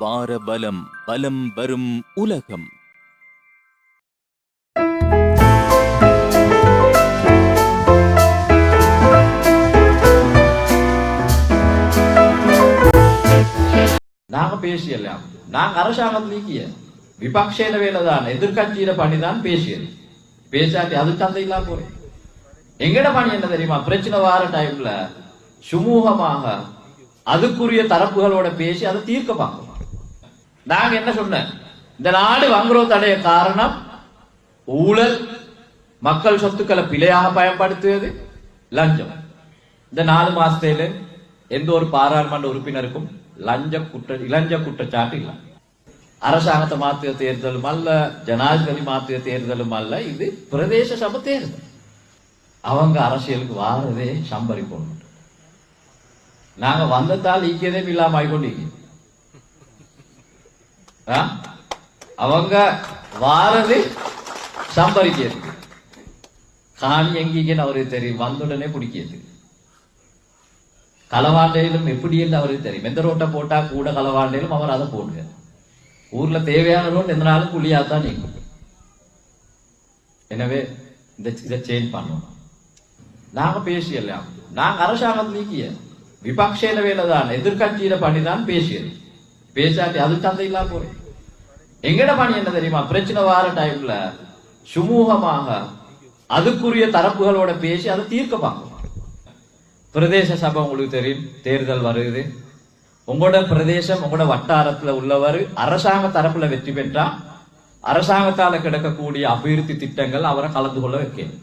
வார பலம் பலம் வரும் உலகம். நாங்க பேசியலாம் நாங்க அரசாங்கம் நீக்கிய வேலைதான் எதிர்கட்சியில பண்ணிதான் பேசியது. பேசாட்டி அது தந்தை இல்லாம போறேன் எங்கட பணி என்ன தெரியுமா? பிரச்சனை வார டைம்ல சுமூகமாக அதுக்குரிய தரப்புகளோட பேசி அதை தீர்க்க பார்க்கணும். நாங்க என்ன சொன்ன இந்த நாடு வங்குரோத் அடைய காரணம் ஊழல் மக்கள் சொத்துக்களை பிழையாக பயன்படுத்துவது லஞ்சம். இந்த நாலு மாசத்தில எந்த ஒரு பாராளுமன்ற உறுப்பினருக்கும் லஞ்ச குற்ற இளஞ்ச குற்றச்சாட்டு இல்லை. அரசாங்கத்தை மாத்திய தேர்தலும் அல்ல ஜனாதிபதி மாத்திய தேர்தலும் அல்ல இது பிரதேச சபை தேர்தல். அவங்க அரசியலுக்கு வாரதே சம்பரிப்போம் நாங்க வந்ததால் ஈக்கியதே இல்லாம ஆகிக்கொண்டிருக்கோம் அவங்க வாரது சம்பாதிக்கிறது. காணி எங்கீங்கன்னு அவருக்கு தெரியும். வந்தவுடனே பிடிக்கிறது களவாண்டையிலும் எப்படி என்று அவருக்கு தெரியும். எந்த ரோட்டை போட்டா கூட களவாண்டையிலும் அவர் அதை போடுங்க ஊர்ல தேவையான ரோட் எந்த நாளும் குழியா தான் நீக்கும். எனவே இந்த இதை சேஞ்ச் பண்ணணும். நாம பேசியலாம் நாங்க அரசாங்கம் நீக்கிய. விபக்ஷேன வேலைதான். எதிர்கட்சியில பணிதான் பேசியது. பேசாட்டி அது தந்தை இல்லாம போறேன். எங்கட பணி என்ன தெரியுமா? பிரச்சனை வார டைம்ல சுமூகமாக அதுக்குரிய தரப்புகளோட பேசி அதை தீர்க்க பார்க்கணும். பிரதேச சபை உங்களுக்கு தெரியும் தேர்தல் வருது. உங்களோட பிரதேசம் உங்களோட வட்டாரத்துல உள்ளவர் அரசாங்க தரப்புல வெற்றி பெற்றா அரசாங்கத்தால கிடைக்கக்கூடிய அபிவிருத்தி திட்டங்கள் அவரை கலந்து கொள்ள வைக்கணும்.